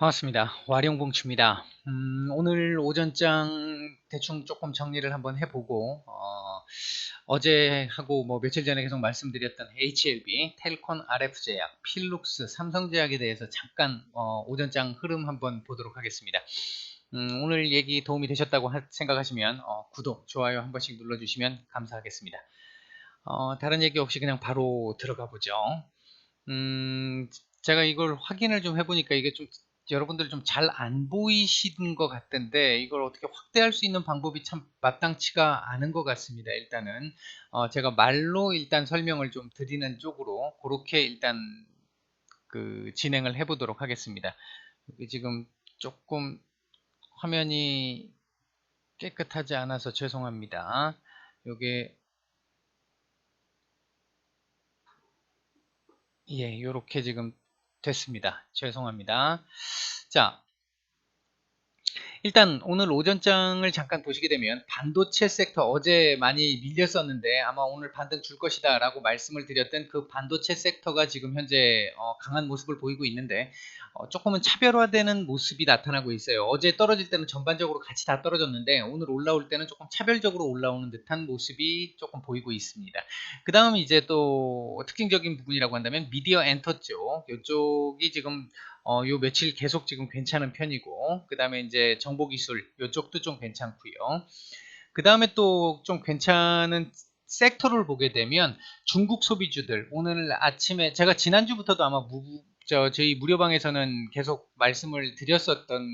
반갑습니다. 와룡봉추입니다. 음, 오늘 오전장 대충 조금 정리를 한번 해보고 어, 제 하고 뭐 며칠 전에 계속 말씀드렸던 HLB, 텔콘 RF제약, 필룩스, 삼성제약에 대해서 잠깐 어, 오전장 흐름 한번 보도록 하겠습니다. 음, 오늘 얘기 도움이 되셨다고 하, 생각하시면 어, 구독, 좋아요 한 번씩 눌러주시면 감사하겠습니다. 어, 다른 얘기 없이 그냥 바로 들어가 보죠. 음, 제가 이걸 확인을 좀 해보니까 이게 좀 여러분들 좀 잘 안 보이시는 것 같던데 이걸 어떻게 확대할 수 있는 방법이 참 마땅치가 않은 것 같습니다. 일단은 어 제가 말로 일단 설명을 좀 드리는 쪽으로 그렇게 일단 그 진행을 해보도록 하겠습니다. 지금 조금 화면이 깨끗하지 않아서 죄송합니다. 요게 예, 요렇게 지금 됐습니다. 죄송합니다. 자, 일단 오늘 오전장을 잠깐 보시게 되면 반도체 섹터 어제 많이 밀렸었는데 아마 오늘 반등 줄 것이다 라고 말씀을 드렸던 그 반도체 섹터가 지금 현재 어, 강한 모습을 보이고 있는데 어, 조금은 차별화되는 모습이 나타나고 있어요. 어제 떨어질 때는 전반적으로 같이 다 떨어졌는데 오늘 올라올 때는 조금 차별적으로 올라오는 듯한 모습이 조금 보이고 있습니다. 그 다음 이제 또 특징적인 부분이라고 한다면 미디어 엔터 쪽 이쪽이 지금 어, 요 며칠 계속 지금 괜찮은 편이고 그 다음에 이제 정보기술 요쪽도 좀 괜찮고요. 그 다음에 또 좀 괜찮은 섹터를 보게 되면 중국 소비주들 오늘 아침에 제가 지난주부터도 아마 무, 저 저희 무료방에서는 계속 말씀을 드렸었던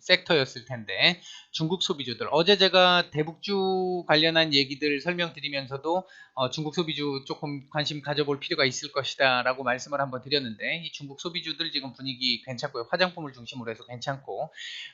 섹터였을 텐데 중국 소비주들. 어제 제가 대북주 관련한 얘기들 설명드리면서도 어, 중국 소비주 조금 관심 가져볼 필요가 있을 것이다 라고 말씀을 한번 드렸는데 이 중국 소비주들 지금 분위기 괜찮고요. 화장품을 중심으로 해서 괜찮고.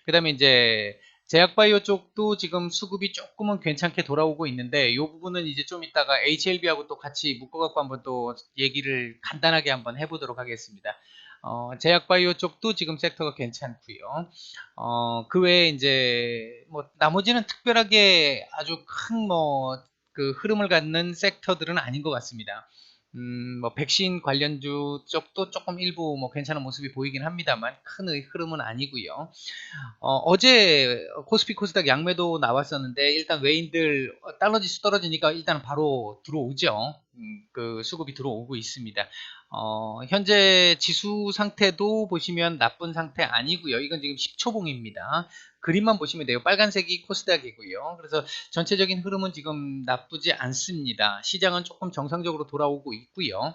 그 다음에 이제 제약바이오 쪽도 지금 수급이 조금은 괜찮게 돌아오고 있는데 이 부분은 이제 좀 이따가 HLB하고 또 같이 묶어갖고 한번 또 얘기를 간단하게 한번 해보도록 하겠습니다. 어, 제약바이오 쪽도 지금 섹터가 괜찮고요. 어, 그 외에 이제 뭐 나머지는 특별하게 아주 큰 뭐 그 흐름을 갖는 섹터들은 아닌 것 같습니다. 음, 뭐 백신 관련주 쪽도 조금 일부 뭐 괜찮은 모습이 보이긴 합니다만 큰 흐름은 아니고요. 어, 제 코스피 코스닥 양매도 나왔었는데 일단 외인들 달러 지수 떨어지니까 일단 바로 들어오죠. 음, 그 수급이 들어오고 있습니다. 어, 현재 지수 상태도 보시면 나쁜 상태 아니고요. 이건 지금 10초봉입니다. 그림만 보시면 돼요. 빨간색이 코스닥이고요. 그래서 전체적인 흐름은 지금 나쁘지 않습니다. 시장은 조금 정상적으로 돌아오고 있고요.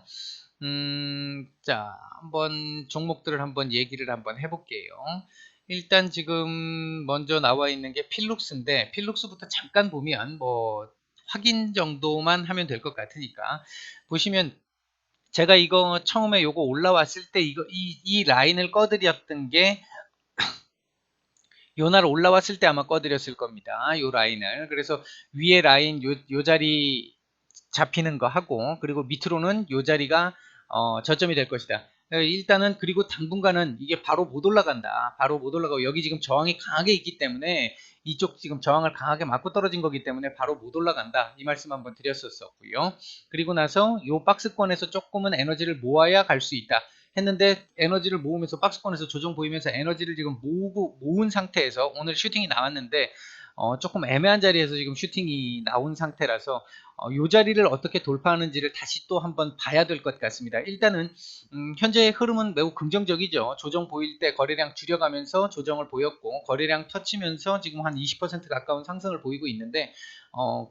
음, 자, 한번 종목들을 한번 얘기를 한번 해볼게요. 일단 지금 먼저 나와 있는 게 필룩스인데 필룩스부터 잠깐 보면 뭐 확인 정도만 하면 될 것 같으니까 보시면 제가 이거 처음에 요거 올라왔을 때 이거 이, 이 라인을 꺼드렸던 게 요날 올라왔을 때 아마 꺼드렸을 겁니다. 요 라인을. 그래서 위에 라인 요, 요 자리 잡히는 거 하고 그리고 밑으로는 요 자리가 어, 저점이 될 것이다. 일단은 그리고 당분간은 이게 바로 못 올라간다. 바로 못 올라가고 여기 지금 저항이 강하게 있기 때문에 이쪽 지금 저항을 강하게 맞고 떨어진 거기 때문에 바로 못 올라간다. 이 말씀 한번 드렸었고요. 그리고 나서 이 박스권에서 조금은 에너지를 모아야 갈 수 있다. 했는데 에너지를 모으면서 박스권에서 조정 보이면서 에너지를 지금 모으고 모은 상태에서 오늘 슈팅이 나왔는데 어, 조금 애매한 자리에서 지금 슈팅이 나온 상태라서 어, 이 자리를 어떻게 돌파하는지를 다시 또 한번 봐야 될 것 같습니다. 일단은 음, 현재의 흐름은 매우 긍정적이죠. 조정 보일 때 거래량 줄여가면서 조정을 보였고 거래량 터치면서 지금 한 20% 가까운 상승을 보이고 있는데 어,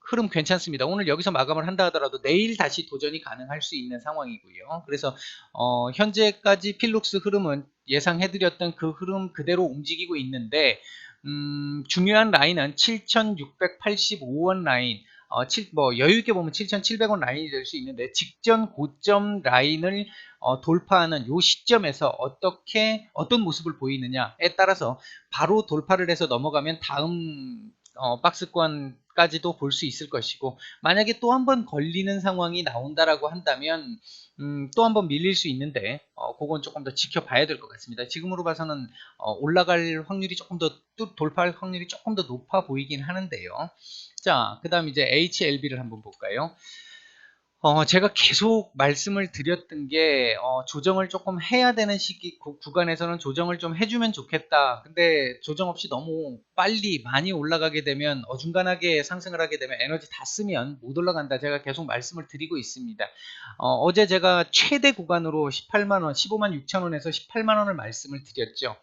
흐름 괜찮습니다. 오늘 여기서 마감을 한다 하더라도 내일 다시 도전이 가능할 수 있는 상황이고요. 그래서 어, 현재까지 필룩스 흐름은 예상해드렸던 그 흐름 그대로 움직이고 있는데 음, 중요한 라인은 7,685원 라인, 어, 7, 뭐 여유있게 보면 7,700원 라인이 될 수 있는데 직전 고점 라인을 어, 돌파하는 요 시점에서 어떻게 어떤 모습을 보이느냐에 따라서 바로 돌파를 해서 넘어가면 다음 어, 박스권까지도 볼 수 있을 것이고 만약에 또 한 번 걸리는 상황이 나온다라고 한다면 음, 또 한 번 밀릴 수 있는데 어, 그건 조금 더 지켜봐야 될 것 같습니다. 지금으로 봐서는 어, 올라갈 확률이 조금 더 돌파할 확률이 조금 더 높아 보이긴 하는데요. 자, 그 다음 이제 HLB를 한번 볼까요? 어, 제가 계속 말씀을 드렸던 게, 어, 조정을 조금 해야 되는 시기, 구, 구간에서는 조정을 좀 해주면 좋겠다. 근데 조정 없이 너무 빨리 많이 올라가게 되면, 어중간하게 상승을 하게 되면 에너지 다 쓰면 못 올라간다. 제가 계속 말씀을 드리고 있습니다. 어, 제 제가 최대 구간으로 18만 원, 15만 6천 원에서 18만 원을 말씀을 드렸죠.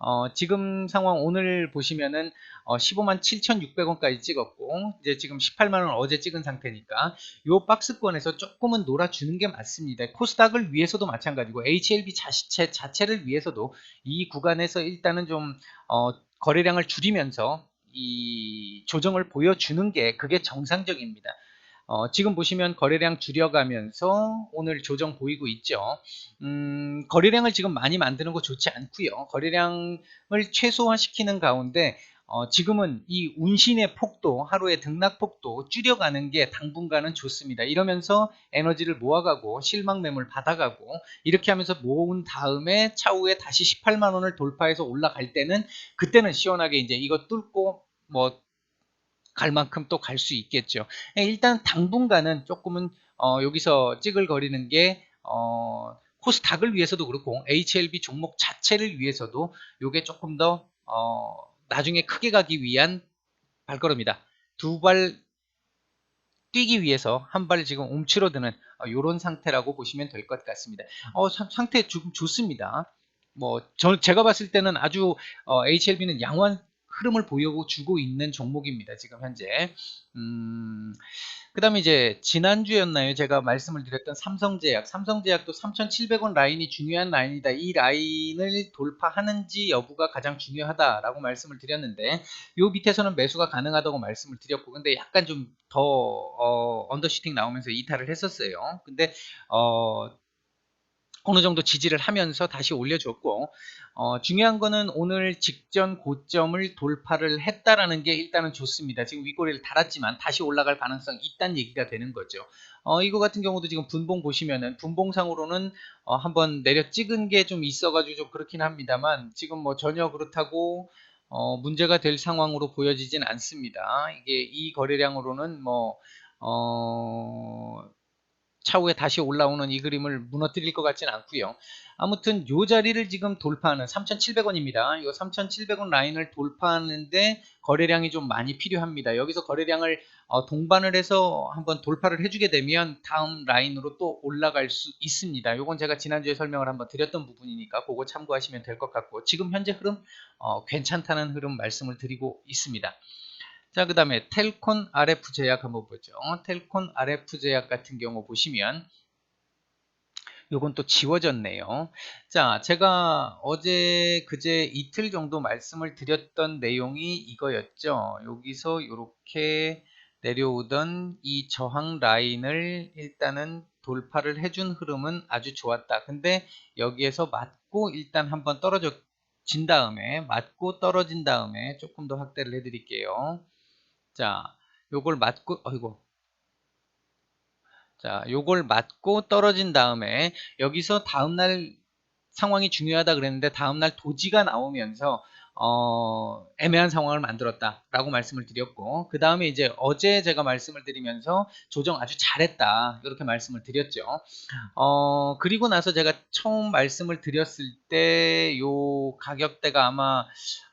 어, 지금 상황 오늘 보시면은 어, 15만 7,600원까지 찍었고 이제 지금 18만 원 어제 찍은 상태니까 요 박스권에서 조금은 놀아주는 게 맞습니다. 코스닥을 위해서도 마찬가지고 HLB 자체 자체를 위해서도 이 구간에서 일단은 좀 어, 거래량을 줄이면서 이 조정을 보여주는 게 그게 정상적입니다. 어, 지금 보시면 거래량 줄여가면서 오늘 조정 보이고 있죠. 음, 거래량을 지금 많이 만드는 거 좋지 않고요. 거래량을 최소화시키는 가운데 어, 지금은 이 운신의 폭도 하루의 등락 폭도 줄여가는 게 당분간은 좋습니다. 이러면서 에너지를 모아가고 실망 매물 받아가고 이렇게 하면서 모은 다음에 차후에 다시 18만 원을 돌파해서 올라갈 때는 그때는 시원하게 이제 이거 뚫고 뭐 갈 만큼 또 갈 수 있겠죠. 예, 일단 당분간은 조금은 어, 여기서 찌글거리는 게 어, 코스닥을 위해서도 그렇고 HLB 종목 자체를 위해서도 이게 조금 더 어, 나중에 크게 가기 위한 발걸음이다. 두 발 뛰기 위해서 한 발 지금 움츠러드는 이런 어, 상태라고 보시면 될 것 같습니다. 어, 상태 좀 좋습니다. 뭐, 저, 제가 봤을 때는 아주 어, HLB는 양호한 흐름을 보여주고 있는 종목입니다. 지금 현재. 음, 그 다음에 이제 지난주였나요? 제가 말씀을 드렸던 삼성제약. 삼성제약도 3,700원 라인이 중요한 라인이다. 이 라인을 돌파하는지 여부가 가장 중요하다라고 말씀을 드렸는데 요 밑에서는 매수가 가능하다고 말씀을 드렸고 근데 약간 좀더 어, 언더슈팅 나오면서 이탈을 했었어요. 근데 어, 어느 정도 지지를 하면서 다시 올려줬고 어, 중요한 거는 오늘 직전 고점을 돌파를 했다라는 게 일단은 좋습니다. 지금 윗꼬리를 달았지만 다시 올라갈 가능성이 있다는 얘기가 되는 거죠. 어, 이거 같은 경우도 지금 분봉 보시면은 분봉상으로는 어, 한번 내려 찍은 게 좀 있어가지고 좀 그렇긴 합니다만 지금 뭐 전혀 그렇다고 어, 문제가 될 상황으로 보여지진 않습니다. 이게 이 거래량으로는 뭐 어, 차후에 다시 올라오는 이 그림을 무너뜨릴 것 같지는 않고요. 아무튼 요 자리를 지금 돌파하는 3,700원입니다. 이 3,700원 라인을 돌파하는데 거래량이 좀 많이 필요합니다. 여기서 거래량을 어, 동반을 해서 한번 돌파를 해주게 되면 다음 라인으로 또 올라갈 수 있습니다. 이건 제가 지난주에 설명을 한번 드렸던 부분이니까 그거 참고하시면 될 것 같고 지금 현재 흐름 어, 괜찮다는 흐름 말씀을 드리고 있습니다. 자, 그 다음에 텔콘 RF 제약 한번 보죠. 텔콘 RF 제약 같은 경우 보시면 요건 또 지워졌네요. 자, 제가 어제 그제 이틀 정도 말씀을 드렸던 내용이 이거였죠. 여기서 이렇게 내려오던 이 저항 라인을 일단은 돌파를 해준 흐름은 아주 좋았다. 근데 여기에서 맞고 일단 한번 떨어진 다음에 맞고 떨어진 다음에 조금 더 확대를 해드릴게요. 자, 요걸 맞고, 어이고. 자, 요걸 맞고 떨어진 다음에 여기서 다음날 상황이 중요하다 그랬는데 다음날 도지가 나오면서 어, 애매한 상황을 만들었다라고 말씀을 드렸고 그 다음에 이제 어제 제가 말씀을 드리면서 조정 아주 잘했다 이렇게 말씀을 드렸죠. 어, 그리고 나서 제가 처음 말씀을 드렸을 때 요 가격대가 아마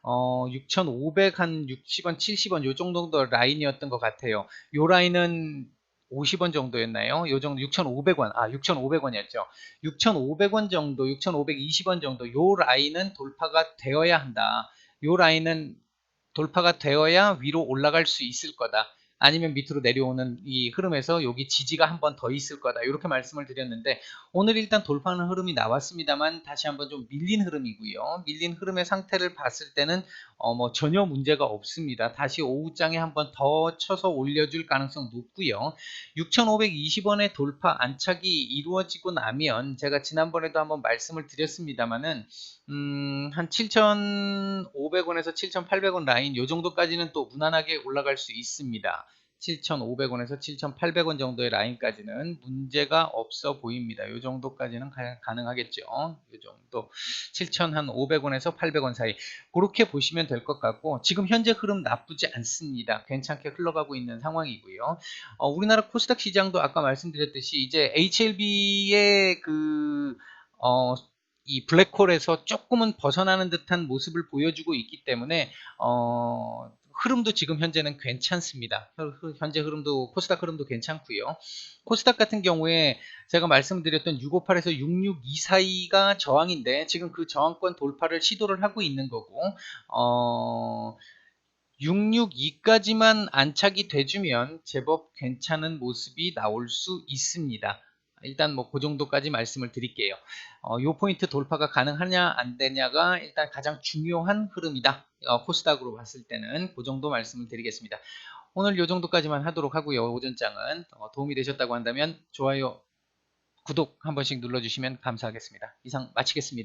어, 6,500 한 60원, 70원 요 정도 라인이었던 것 같아요. 요 라인은 50원 정도였나요? 요 정도 6,500원. 아, 6,500원이었죠. 6,500원 정도, 6,520원 정도 요 라인은 돌파가 되어야 한다. 요 라인은 돌파가 되어야 위로 올라갈 수 있을 거다. 아니면 밑으로 내려오는 이 흐름에서 여기 지지가 한 번 더 있을 거다. 이렇게 말씀을 드렸는데 오늘 일단 돌파하는 흐름이 나왔습니다만 다시 한번 좀 밀린 흐름이고요. 밀린 흐름의 상태를 봤을 때는 어 뭐 전혀 문제가 없습니다. 다시 오후장에 한번 더 쳐서 올려줄 가능성 높고요. 6,520원의 돌파 안착이 이루어지고 나면 제가 지난번에도 한번 말씀을 드렸습니다만은 음, 한 7,500원에서 7,800원 라인 요 정도까지는 또 무난하게 올라갈 수 있습니다. 7,500원에서 7,800원 정도의 라인까지는 문제가 없어 보입니다. 이 정도까지는 가, 가능하겠죠. 이 정도 7,500원에서 800원 사이 그렇게 보시면 될 것 같고 지금 현재 흐름 나쁘지 않습니다. 괜찮게 흘러가고 있는 상황이고요. 어, 우리나라 코스닥 시장도 아까 말씀드렸듯이 이제 HLB의 그 어, 이 블랙홀에서 조금은 벗어나는 듯한 모습을 보여주고 있기 때문에 어, 흐름도 지금 현재는 괜찮습니다. 현- 현재 흐름도 코스닥 흐름도 괜찮고요. 코스닥 같은 경우에 제가 말씀드렸던 658에서 662 사이가 저항인데 지금 그 저항권 돌파를 시도를 하고 있는 거고 어, 662까지만 안착이 돼주면 제법 괜찮은 모습이 나올 수 있습니다. 일단 뭐 그 정도까지 말씀을 드릴게요. 어, 요 포인트 돌파가 가능하냐 안 되냐가 일단 가장 중요한 흐름이다. 어, 코스닥으로 봤을 때는 그 정도 말씀을 드리겠습니다. 오늘 요 정도까지만 하도록 하고요. 오전장은 어, 도움이 되셨다고 한다면 좋아요, 구독 한 번씩 눌러주시면 감사하겠습니다. 이상 마치겠습니다.